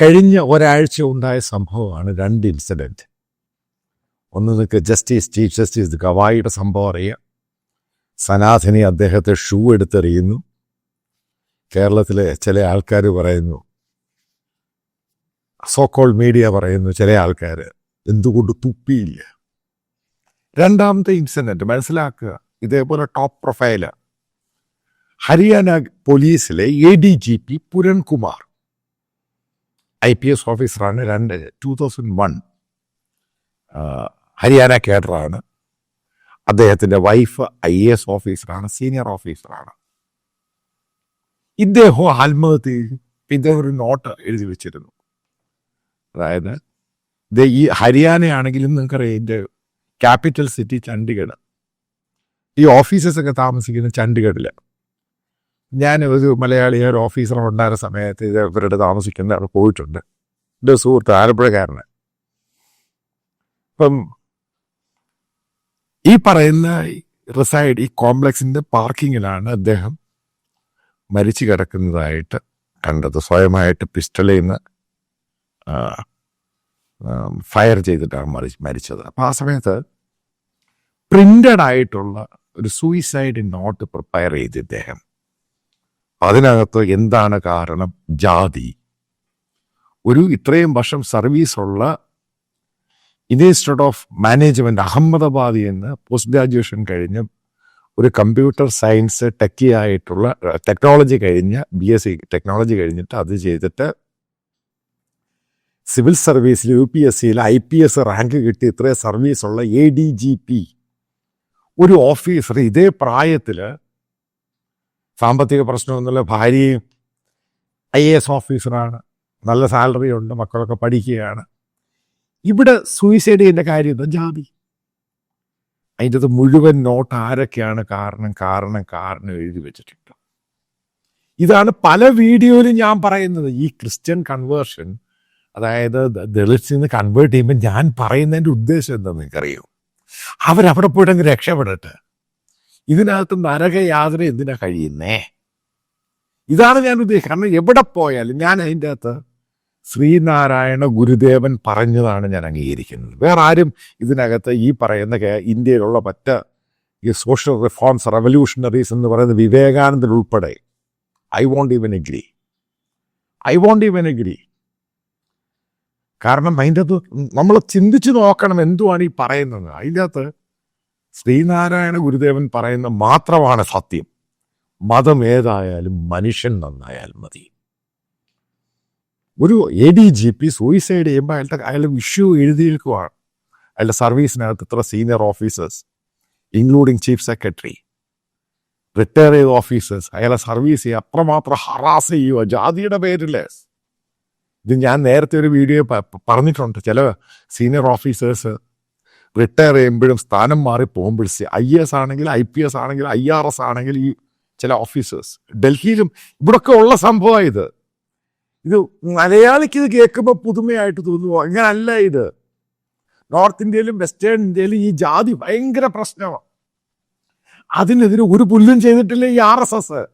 കഴിഞ്ഞ ഒരാഴ്ച ഉണ്ടായ സംഭവമാണ് രണ്ട് ഇൻസിഡന്റ് ഒന്ന് നിങ്ങൾക്ക് ജസ്റ്റിസ് ചീഫ് ജസ്റ്റിസ് ഗവായിയുടെ സംഭവം അറിയാം. സനാഥനി അദ്ദേഹത്തെ ഷൂ എടുത്തെറിയുന്നു. കേരളത്തിലെ ചില ആൾക്കാർ പറയുന്നു സോക്കോൾ മീഡിയ പറയുന്നു ചില ആൾക്കാർ എന്തുകൊണ്ട് തുപ്പിയില്ല? രണ്ടാമത്തെ ഇൻസിഡന്റ് മനസ്സിലാക്കുക ഇതേപോലെ ടോപ്പ് പ്രൊഫൈൽ ഹരിയാന പോലീസിലെ A D G P Puran Kumar. I P S ഓഫീസറാണ് രണ്ട് ടൂ തൗസൻഡ് വൺ. ഹരിയാന കേഡറാണ്. അദ്ദേഹത്തിന്റെ വൈഫ് ഐ എ എസ് ഓഫീസറാണ് സീനിയർ ഓഫീസറാണ്. ഇദ്ദേഹം ആത്മഹത്യ. ഇദ്ദേഹം ഒരു നോട്ട് എഴുതി വെച്ചിരുന്നു. അതായത് ഈ ഹരിയാനയാണെങ്കിലും നിങ്ങൾക്കറിയാം ഇതിന്റെ ക്യാപിറ്റൽ സിറ്റി ചണ്ഡീഗഡ്. ഈ ഓഫീസസ് ഒക്കെ താമസിക്കുന്ന ചണ്ഡീഗഡിൽ ഞാൻ ഒരു മലയാളി ഒരു ഓഫീസർ ഉണ്ടായിരുന്ന സമയത്ത് ഇത് ഇവരുടെ താമസിക്കുന്ന അവിടെ പോയിട്ടുണ്ട്. എന്റെ സുഹൃത്ത് ആലപ്പുഴക്കാരന് അപ്പം ഈ പറയുന്ന റിസൈഡ് ഈ കോംപ്ലക്സിന്റെ പാർക്കിങ്ങിലാണ് അദ്ദേഹം മരിച്ചു കിടക്കുന്നതായിട്ട് കണ്ടത്. സ്വയമായിട്ട് പിസ്റ്റളിൽ നിന്ന് ഫയർ ചെയ്തിട്ടാണ് മരി മരിച്ചത്. അപ്പം ആ സമയത്ത് പ്രിന്റഡ് ആയിട്ടുള്ള ഒരു സൂയിസൈഡ് നോട്ട് പ്രിപ്പയർ ചെയ്ത് ഇദ്ദേഹം അതിനകത്ത് എന്താണ് കാരണം? ജാതി. ഒരു ഇത്രയും വർഷം സർവീസുള്ള ഇൻസ്റ്റിറ്റ്യൂട്ട് ഓഫ് മാനേജ്മെന്റ് അഹമ്മദാബാദിൽ നിന്ന് പോസ്റ്റ് ഗ്രാജുവേഷൻ കഴിഞ്ഞ് ഒരു കമ്പ്യൂട്ടർ സയൻസ് ടെക്കി ആയിട്ടുള്ള ടെക്നോളജി കഴിഞ്ഞ ബി എസ് സി ടെക്നോളജി കഴിഞ്ഞിട്ട് അത് ചെയ്തിട്ട് സിവിൽ സർവീസിൽ യു പി എസ് സിയിൽ ഐ പി എസ് റാങ്ക് കിട്ടി ഇത്രയും സർവീസുള്ള എ ഡി ജി പി ഒരു ഓഫീസർ ഇതേ പ്രായത്തിൽ സാമ്പത്തിക പ്രശ്നമൊന്നുമില്ല. ഭാര്യയും ഐ എ എസ് ഓഫീസറാണ്. നല്ല സാലറി ഉണ്ട്. മക്കളൊക്കെ പഠിക്കുകയാണ്. ഇവിടെ സൂയിസൈഡ് ചെയ്യേണ്ട കാര്യം എന്താ? ജാതി അതിന്റെ അത് മുഴുവൻ നോട്ട് ആരൊക്കെയാണ് കാരണം കാരണം കാരണം എഴുതി വെച്ചിട്ടുണ്ട്. ഇതാണ് പല വീഡിയോയിലും ഞാൻ പറയുന്നത്. ഈ ക്രിസ്ത്യൻ കൺവേർഷൻ അതായത് ദളിത്സിൽ നിന്ന് കൺവേർട്ട് ചെയ്യുമ്പോൾ ഞാൻ പറയുന്നതിന്റെ ഉദ്ദേശം എന്താണെന്ന് നിങ്ങൾക്കറിയോ? അവരവിടെ പോയിട്ടങ്ങ് രക്ഷപ്പെടട്ടെ. ഇതിനകത്ത് നരകയാതന എന്തിനാ കഴിയുന്നേ? ഇതാണ് ഞാൻ ഉദ്ദേശിക്കുന്നത് കാരണം എവിടെ പോയാലും ഞാൻ അതിന്റെ അകത്ത് ശ്രീനാരായണ ഗുരുദേവൻ പറഞ്ഞതാണ് ഞാൻ അംഗീകരിക്കുന്നത്. വേറെ ആരും ഇതിനകത്ത് ഈ പറയുന്ന ഇന്ത്യയിലുള്ള മറ്റ് ഈ സോഷ്യൽ റിഫോംസ് റെവല്യൂഷണറീസ് എന്ന് പറയുന്ന വിവേകാനന്ദൻ ഉൾപ്പെടെ I won't even agree. I won't even agree. കാരണം അതിന്റെ അകത്ത് നമ്മൾ ചിന്തിച്ചു നോക്കണം എന്തുവാണ് ഈ പറയുന്നത്. അതിന്റെ അകത്ത് ശ്രീനാരായണ ഗുരുദേവൻ പറയുന്ന മാത്രമാണ് സത്യം. മതം ഏതായാലും മനുഷ്യൻ നന്നായാൽ മതി. ഒരു A D G P suicide ചെയ്യുമ്പോൾ അയാളുടെ അയാളുടെ ഇഷ്യൂ എഴുതിയിരിക്കുവാണ് അയാളുടെ സർവീസിനകത്ത് ഇത്ര senior officers including chief secretary retire ചെയ്ത ഓഫീസേഴ്സ് അയാളെ സർവീസ് ചെയ്യുക അത്രമാത്രം ഹറാസ് ചെയ്യുക ജാതിയുടെ പേരിൽ ഇത് ഞാൻ നേരത്തെ ഒരു വീഡിയോ പറഞ്ഞിട്ടുണ്ട്. ചില സീനിയർ ഓഫീസേഴ്സ് റിട്ടയർ ചെയ്യുമ്പോഴും സ്ഥാനം മാറി പോകുമ്പോൾ ഐ എസ് ആണെങ്കിൽ ഐ പി എസ് ആണെങ്കിൽ ഐ ആർ എസ് ആണെങ്കിൽ ഈ ചില ഓഫീസേഴ്സ് ഡൽഹിയിലും ഇവിടൊക്കെ ഉള്ള സംഭവമാണ് ഇത്. ഇത് മലയാളിക്ക് ഇത് കേൾക്കുമ്പോൾ പുതുമയായിട്ട് തോന്നുമോ അങ്ങനല്ല ഇത്. നോർത്ത് ഇന്ത്യയിലും വെസ്റ്റേൺ ഇന്ത്യയിലും ഈ ജാതി ഭയങ്കര പ്രശ്നമാണ് അതിനെതിരെ ഒരു പുല്ലും ചെയ്തിട്ടില്ല ഈ ആർ എസ് എസ്.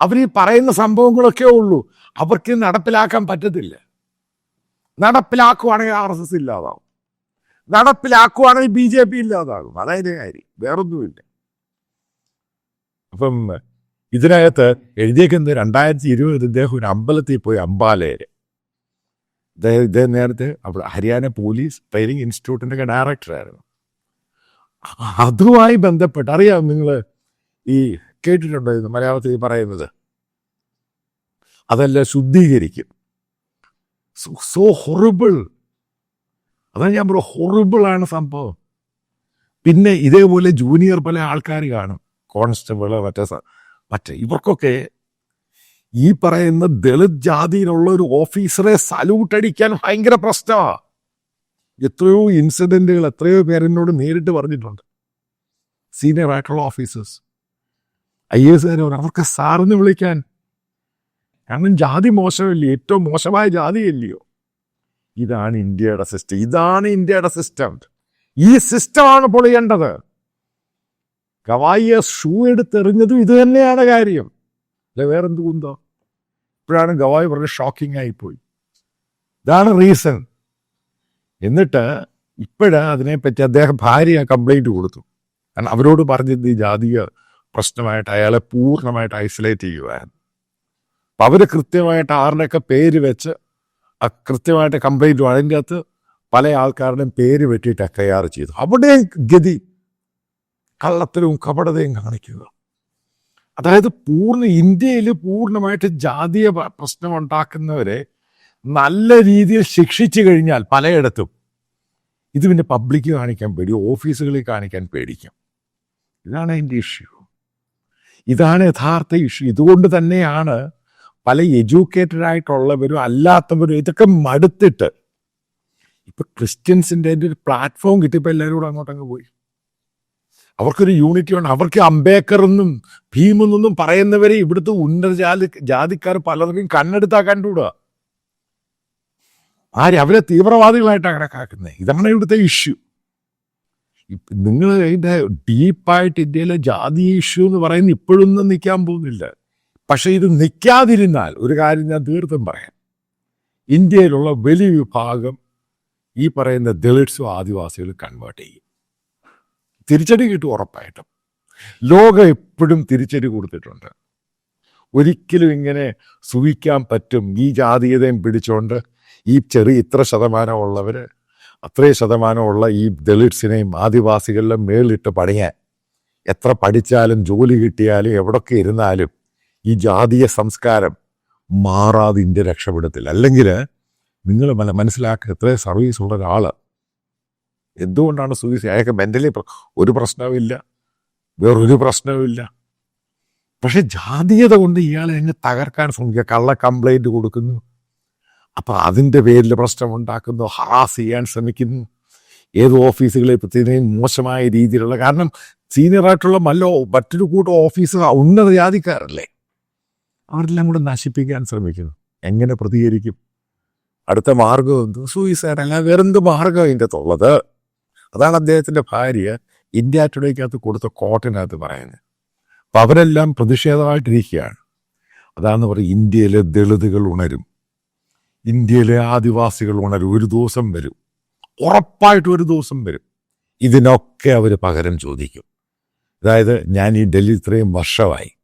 അവർ ഈ പറയുന്ന സംഭവങ്ങളൊക്കെ ഉള്ളൂ. അവർക്ക് നടപ്പിലാക്കാൻ പറ്റത്തില്ല. നടപ്പിലാക്കുവാണെങ്കിൽ ആർ എസ് എസ് ഇല്ലാതാവും. നടപ്പിലാക്കുവാണെങ്കിൽ ബി ജെ പി ഇല്ലാതാകും. അതായത് കാര്യം. വേറൊന്നുമില്ല. അപ്പം ഇതിനകത്ത് എഴുതിയേക്കുന്നത് രണ്ടായിരത്തി ഇരുപത് ഇദ്ദേഹം ഒരു അമ്പലത്തിൽ പോയി അമ്പാലേര്. ഇദ്ദേഹം ഇദ്ദേഹം നേരത്തെ അവിടെ ഹരിയാന പോലീസ് ട്രെയിനിങ് ഇൻസ്റ്റിറ്റ്യൂട്ടിന്റെ ഡയറക്ടറായിരുന്നു. അതുമായി ബന്ധപ്പെട്ട് അറിയാം നിങ്ങൾ ഈ കേട്ടിട്ടുണ്ടോ ഇത് മലയാളത്തിൽ പറയുന്നത്? അതെല്ലാം ശുദ്ധീകരിക്കും. സോ ഹൊറിബിൾ അതാണ് ഞാൻ പറയുക ഹൊറിബിളാണ് സംഭവം. പിന്നെ ഇതേപോലെ ജൂനിയർ പല ആൾക്കാർ കാണും. കോൺസ്റ്റബിൾ മറ്റേ മറ്റേ ഇവർക്കൊക്കെ ഈ പറയുന്ന ദളിത് ജാതിയിലുള്ള ഒരു ഓഫീസറെ സല്യൂട്ട് അടിക്കാൻ ഭയങ്കര പ്രശ്നമാണ് എത്രയോ ഇൻസിഡന്റുകൾ എത്രയോ പേരെന്നോട് നേരിട്ട് പറഞ്ഞിട്ടുണ്ട്. സീനിയർ ആയിട്ടുള്ള ഓഫീസേഴ്സ് ഐ എസ് അവർക്ക് സാറിന് വിളിക്കാൻ. കാരണം ജാതി മോശമല്ലേ? ഏറ്റവും മോശമായ ജാതിയല്ലയോ? ഇതാണ് ഇന്ത്യയുടെ സിസ്റ്റം ഇതാണ് ഇന്ത്യയുടെ സിസ്റ്റം ഈ സിസ്റ്റമാണ് പൊളിയേണ്ടത്. ഗവായിയെ ഷൂ എടുത്തെറിഞ്ഞതും ഇത് തന്നെയാണ് കാര്യം. അല്ലെ വേറെന്ത് കുന്തോ? ഇപ്പോഴാണ് ഗവായി വളരെ ഷോക്കിംഗ് ആയിപ്പോയി. ഇതാണ് റീസൺ എന്നിട്ട് ഇപ്പോഴ് അതിനെപ്പറ്റി അദ്ദേഹം ഭാര്യ കംപ്ലൈന്റ് കൊടുത്തു. കാരണം അവരോട് പറഞ്ഞത് ഈ ജാതീയ പ്രശ്നമായിട്ട് അയാളെ പൂർണമായിട്ട് ഐസൊലേറ്റ് ചെയ്യുവായിരുന്നു അപ്പം അവർ കൃത്യമായിട്ട് ആറിനൊക്കെ പേര് വെച്ച് കൃത്യമായിട്ട് കംപ്ലൈന്റ് അതിന്റെ അകത്ത് പല ആൾക്കാരുടെയും പേര് വെട്ടിയിട്ട് എഫ്ഐആർ ചെയ്തു. അവിടെയും ഗതി കള്ളത്തരവും കപടതയും കാണിക്കുക. അതായത് പൂർണ ഇന്ത്യയിൽ പൂർണമായിട്ട് ജാതീയ പ്രശ്നം ഉണ്ടാക്കുന്നവരെ നല്ല രീതിയിൽ ശിക്ഷിച്ചു കഴിഞ്ഞാൽ പലയിടത്തും ഇത് പിന്നെ പബ്ലിക്ക് കാണിക്കാൻ പേടി ഓഫീസുകളിൽ കാണിക്കാൻ പേടിക്കും. ഇതാണ് അതിന്റെ ഇഷ്യൂ ഇതാണ് യഥാർത്ഥ ഇഷ്യൂ ഇതുകൊണ്ട് തന്നെയാണ് പല എഡ്യൂക്കേറ്റഡ് ആയിട്ടുള്ളവരും അല്ലാത്തവരും ഇതൊക്കെ മടുത്തിട്ട് ഇപ്പൊ ക്രിസ്ത്യൻസിന്റെ ഒരു പ്ലാറ്റ്ഫോം കിട്ടിയപ്പോൾ എല്ലാവരും കൂടെ അങ്ങോട്ടങ്ങ് പോയി. അവർക്കൊരു യൂണിറ്റി ഉണ്ട് അവർക്ക് അംബേദ്കർ എന്നും ഭീമെന്നൊന്നും പറയുന്നവരെ ഇവിടുത്തെ ഉന്നത ജാതി ജാതിക്കാർ പലർക്കും കണ്ണെടുത്താ കണ്ടുകൂടുക ആര് അവരെ തീവ്രവാദികളായിട്ടാണ് കണക്കാക്കുന്നത് ഇതാണ് ഇവിടുത്തെ ഇഷ്യൂ നിങ്ങൾ ഇതിന്റെ ഡീപ്പായിട്ട് ഇന്ത്യയിലെ ജാതി ഇഷ്യൂ എന്ന് പറയുന്നത് ഇപ്പോഴൊന്നും നിൽക്കാൻ പോകുന്നില്ല. പക്ഷെ ഇത് നിൽക്കാതിരുന്നാൽ ഒരു കാര്യം ഞാൻ തീർത്തും പറയാം. ഇന്ത്യയിലുള്ള വലിയ വിഭാഗം ഈ പറയുന്ന ദളിറ്റ്സും ആദിവാസികളും കൺവേർട്ട് ചെയ്യും. തിരിച്ചടി കിട്ടും ഉറപ്പായിട്ടും. ലോകം എപ്പോഴും തിരിച്ചടി കൊടുത്തിട്ടുണ്ട്. ഒരിക്കലും ഇങ്ങനെ സുഖിക്കാൻ പറ്റും. ഈ ജാതീയതയും പിടിച്ചുകൊണ്ട് ഈ ചെറിയ ഇത്ര ശതമാനമുള്ളവർ അത്രയും ശതമാനമുള്ള ഈ ദളിറ്റ്സിനെയും ആദിവാസികളിലും മേളിട്ട് പണിയാൻ എത്ര പഠിച്ചാലും ജോലി കിട്ടിയാലും എവിടൊക്കെ ഇരുന്നാലും ഈ ജാതീയ സംസ്കാരം മാറാതെ ഇന്ത്യ രക്ഷപ്പെടത്തില്ല. അല്ലെങ്കിൽ നിങ്ങൾ മന മനസ്സിലാക്കുക എത്ര സർവീസ് ഉള്ള ഒരാൾ എന്തുകൊണ്ടാണ് സൂയിസൈഡ് അയാൾക്ക് മെന്റലി ഒരു പ്രശ്നവുമില്ല വേറൊരു പ്രശ്നവുമില്ല പക്ഷെ ജാതീയത കൊണ്ട് ഇയാളെ അങ്ങ് തകർക്കാൻ ശ്രമിക്കുക. കള്ള കംപ്ലൈന്റ് കൊടുക്കുന്നു. അപ്പം അതിന്റെ പേരിൽ പ്രശ്നം ഉണ്ടാക്കുന്നു ഹറാസ് ചെയ്യാൻ ശ്രമിക്കുന്നു. ഏത് ഓഫീസുകളെ പ്രത്യേകം മോശമായ രീതിയിലുള്ള കാരണം സീനിയറായിട്ടുള്ള മല്ലോ മറ്റൊരു കൂട്ടം ഓഫീസ് ഉന്നത ജാതിക്കാരല്ലേ? അവരെല്ലാം കൂടെ നശിപ്പിക്കാൻ ശ്രമിക്കുന്നു? എങ്ങനെ പ്രതികരിക്കും? അടുത്ത മാർഗം എന്ത്? സൂയിസൈഡ് അല്ല വേറെന്ത് മാർഗം ഇതിന്റെ അകത്തുള്ളത് അതാണ് അദ്ദേഹത്തിന്റെ ഭാര്യ ഇന്ത്യ ടുഡേക്കകത്ത് കൊടുത്ത കോട്ടിനകത്ത് പറയുന്നത്. അപ്പം അവരെല്ലാം പ്രതിഷേധമായിട്ടിരിക്കുകയാണ്. അതാണ് പറയും ഇന്ത്യയിലെ ദളിതുകൾ ഉണരും. ഇന്ത്യയിലെ ആദിവാസികൾ ഉണരും. ഒരു ദിവസം വരും. ഉറപ്പായിട്ടും ഒരു ദിവസം വരും. ഇതിനൊക്കെ അവർ പകരം ചോദിക്കും. അതായത് ഞാൻ ഈ ഡൽഹി ഇത്രയും വർഷമായി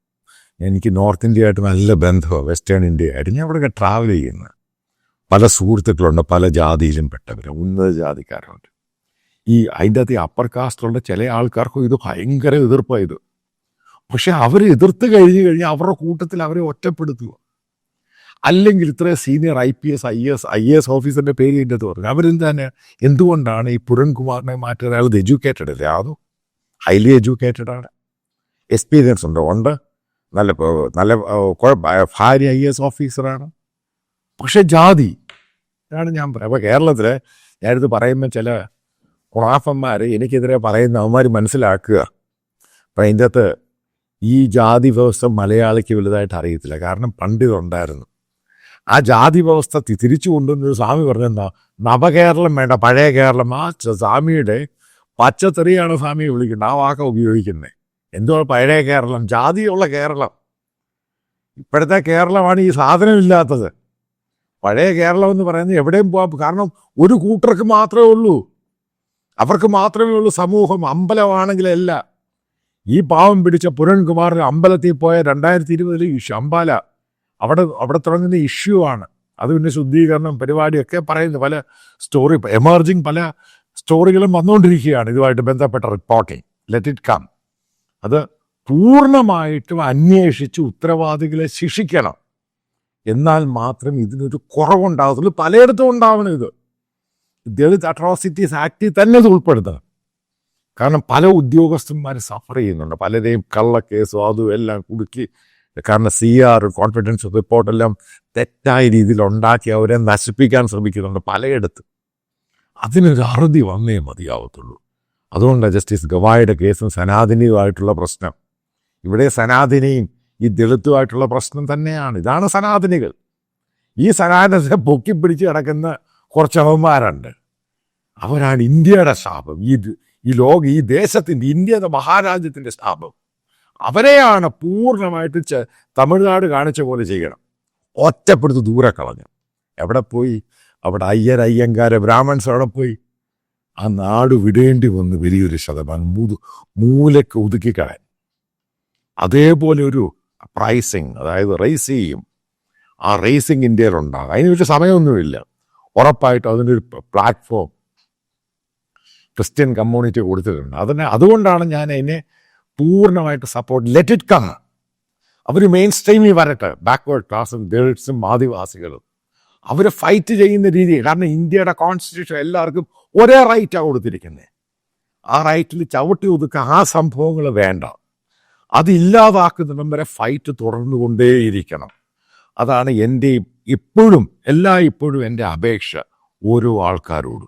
എനിക്ക് നോർത്ത് ഇന്ത്യ ആയിട്ട് നല്ല ബന്ധമാണ് വെസ്റ്റേൺ ഇന്ത്യ ആയിട്ട് ഞാൻ അവിടെ ട്രാവൽ ചെയ്യുന്നത് പല സുഹൃത്തുക്കളുണ്ട് പല ജാതിയിലും പെട്ടവർ ഉന്നത ജാതിക്കാരുണ്ട്. ഈ അതിന്റെ അകത്ത് അപ്പർ കാസ്റ്റുള്ള ചില ആൾക്കാർക്കും ഇത് ഭയങ്കര എതിർപ്പായത് പക്ഷെ അവർ എതിർത്ത് കഴിഞ്ഞ് കഴിഞ്ഞാൽ അവരുടെ കൂട്ടത്തിൽ അവരെ ഒറ്റപ്പെടുത്തുക. അല്ലെങ്കിൽ ഇത്ര senior I P S I S I S ഓഫീസറിന്റെ പേര് ഇതിന്റെ അത് പറഞ്ഞു. അവരെന്താണ് എന്തുകൊണ്ടാണ് ഈ പുരൺകുമാറിനെ മാറ്റുന്നത് അയാൾ എഡ്യൂക്കേറ്റഡ് അല്ലേ? അതോ ഹൈലി എഡ്യൂക്കേറ്റഡ് ആണ്. എക്സ്പീരിയൻസ് ഉണ്ടോ? ഉണ്ട്. നല്ല നല്ല കുഴപ്പ- ഭാര്യ ഐ എസ് ഓഫീസറാണ്. പക്ഷെ ജാതി ഇതാണ് ഞാൻ പറയുക അപ്പോൾ കേരളത്തിൽ ഞാനിത് പറയുമ്പോൾ ചില കുണാഫന്മാർ എനിക്കെതിരെ പറയുന്ന അവന്മാർ മനസ്സിലാക്കുക. അപ്പം അതിന്റെ അകത്ത് ഈ ജാതി വ്യവസ്ഥ മലയാളിക്ക് വലുതായിട്ട് അറിയത്തില്ല. കാരണം പണ്ട് ഇതുണ്ടായിരുന്നു ആ ജാതി വ്യവസ്ഥ തിരിച്ചു കൊണ്ടുവന്നൊരു സ്വാമി പറഞ്ഞെന്താ? നവകേരളം വേണ്ട പഴയ കേരളം. ആ സ്വാമിയുടെ പച്ചത്തെറിയാണ് സ്വാമിയെ വിളിക്കുന്നത് ആ വാക്ക ഉപയോഗിക്കുന്നത് എന്തോ പഴയ കേരളം? ജാതിയുള്ള കേരളം. ഇപ്പോഴത്തെ കേരളമാണ് ഈ സാധനമില്ലാത്തത്. പഴയ കേരളം എന്ന് പറയുന്നത് എവിടെയും പോകാം കാരണം ഒരു കൂട്ടർക്ക് മാത്രമേ ഉള്ളൂ. അവർക്ക് മാത്രമേ ഉള്ളൂ സമൂഹം. അമ്പലമാണെങ്കിലല്ല ഈ പാവം പിടിച്ച പുരൺകുമാർ അമ്പലത്തിൽ പോയ രണ്ടായിരത്തി ഇരുപതിൽ അമ്പാല അവിടെ അവിടെ തുടങ്ങുന്ന ഇഷ്യൂ ആണ്. അത് പിന്നെ ശുദ്ധീകരണം പരിപാടിയൊക്കെ പറയുന്നു പല സ്റ്റോറി എമർജിങ് പല സ്റ്റോറികളും വന്നുകൊണ്ടിരിക്കുകയാണ് ഇതുമായിട്ട് ബന്ധപ്പെട്ട റിപ്പോർട്ടിങ്. ലെറ്റ് ഇറ്റ് കം അത് പൂർണമായിട്ടും അന്വേഷിച്ച് ഉത്തരവാദികളെ ശിക്ഷിക്കണം. എന്നാൽ മാത്രം ഇതിനൊരു കുറവുണ്ടാകത്തുള്ളൂ. പലയിടത്തും ഉണ്ടാവണം ഇത്. ദളിത് അട്രോസിറ്റീസ് ആക്ടിൽ തന്നെ ഇത് ഉൾപ്പെടുത്തണം. കാരണം പല ഉദ്യോഗസ്ഥന്മാർ സഫർ ചെയ്യുന്നുണ്ട്. പലരെയും കള്ളക്കേസും അതും എല്ലാം കുടുക്കി. കാരണം സി ആർ കോൺഫിഡൻസ് റിപ്പോർട്ടെല്ലാം തെറ്റായ രീതിയിൽ ഉണ്ടാക്കി അവരെ നശിപ്പിക്കാൻ ശ്രമിക്കുന്നുണ്ട് പലയിടത്തും. അതിനൊരു അറുതി വന്നേ മതിയാവത്തുള്ളൂ. അതുകൊണ്ടാണ് ജസ്റ്റിസ് ഗവായുടെ കേസും സനാതനിയുമായിട്ടുള്ള പ്രശ്നം. ഇവിടെ സനാതനിയും ഈ ദളിത്തുമായിട്ടുള്ള പ്രശ്നം തന്നെയാണ്. ഇതാണ് സനാതനികൾ. ഈ സനാതനത്തെ പൊക്കി പിടിച്ച് കിടക്കുന്ന കുറച്ച് അവന്മാരുണ്ട്. അവരാണ് ഇന്ത്യയുടെ ശാപം. ഈ ഈ ലോക ഈ ദേശത്തിന്റെ ഇന്ത്യയുടെ മഹാരാജ്യത്തിന്റെ ശാപം. അവരെയാണ് പൂർണമായിട്ട് തമിഴ്നാട് കാണിച്ച പോലെ ചെയ്യണം. ഒറ്റപ്പെടുത്ത് ദൂരെ കളഞ്ഞു. എവിടെ പോയി? അവിടെ അയ്യർ അയ്യങ്കാര ബ്രാഹ്മൺസ് അവിടെ പോയി? ആ നാട് വിടേണ്ടി വന്ന് വലിയൊരു ശതമാനം മൂത് മൂലക്ക് ഒതുക്കിക്കളയാൻ അതേപോലെ ഒരു പ്രൈസിങ് അതായത് റേസ് ചെയ്യും. ആ റേസിങ് ഇന്ത്യയിലുണ്ടാകും. അതിനൊരു സമയമൊന്നുമില്ല. ഉറപ്പായിട്ടും ഒരു പ്ലാറ്റ്ഫോം ക്രിസ്ത്യൻ കമ്മ്യൂണിറ്റി കൊടുത്തിട്ടുണ്ട്. അതിന് അതുകൊണ്ടാണ് ഞാൻ അതിനെ പൂർണമായിട്ട് സപ്പോർട്ട് ലെറ്റ് ഇറ്റ് കം അവർ മെയിൻ സ്ട്രീമിൽ വരട്ടെ. ബാക്ക്വേർഡ് ക്ലാസ്സും ദളിറ്റ്സും ആദിവാസികളും. അവർ ഫൈറ്റ് ചെയ്യുന്ന രീതി കാരണം ഇന്ത്യയുടെ കോൺസ്റ്റിറ്റ്യൂഷൻ എല്ലാവർക്കും ഒരേ റൈറ്റാണ് കൊടുത്തിരിക്കുന്നത് ആ റൈറ്റിൽ ചവിട്ടി ഒതുക്കുക ആ സംഭവങ്ങൾ വേണ്ട. അതില്ലാതാക്കുന്നിടം വരെ ഫൈറ്റ് തുടർന്നു കൊണ്ടേയിരിക്കണം അതാണ് എന്റെ ഇപ്പോഴും എല്ലാ ഇപ്പോഴും എന്റെ അപേക്ഷ ഓരോ ആൾക്കാരോടും.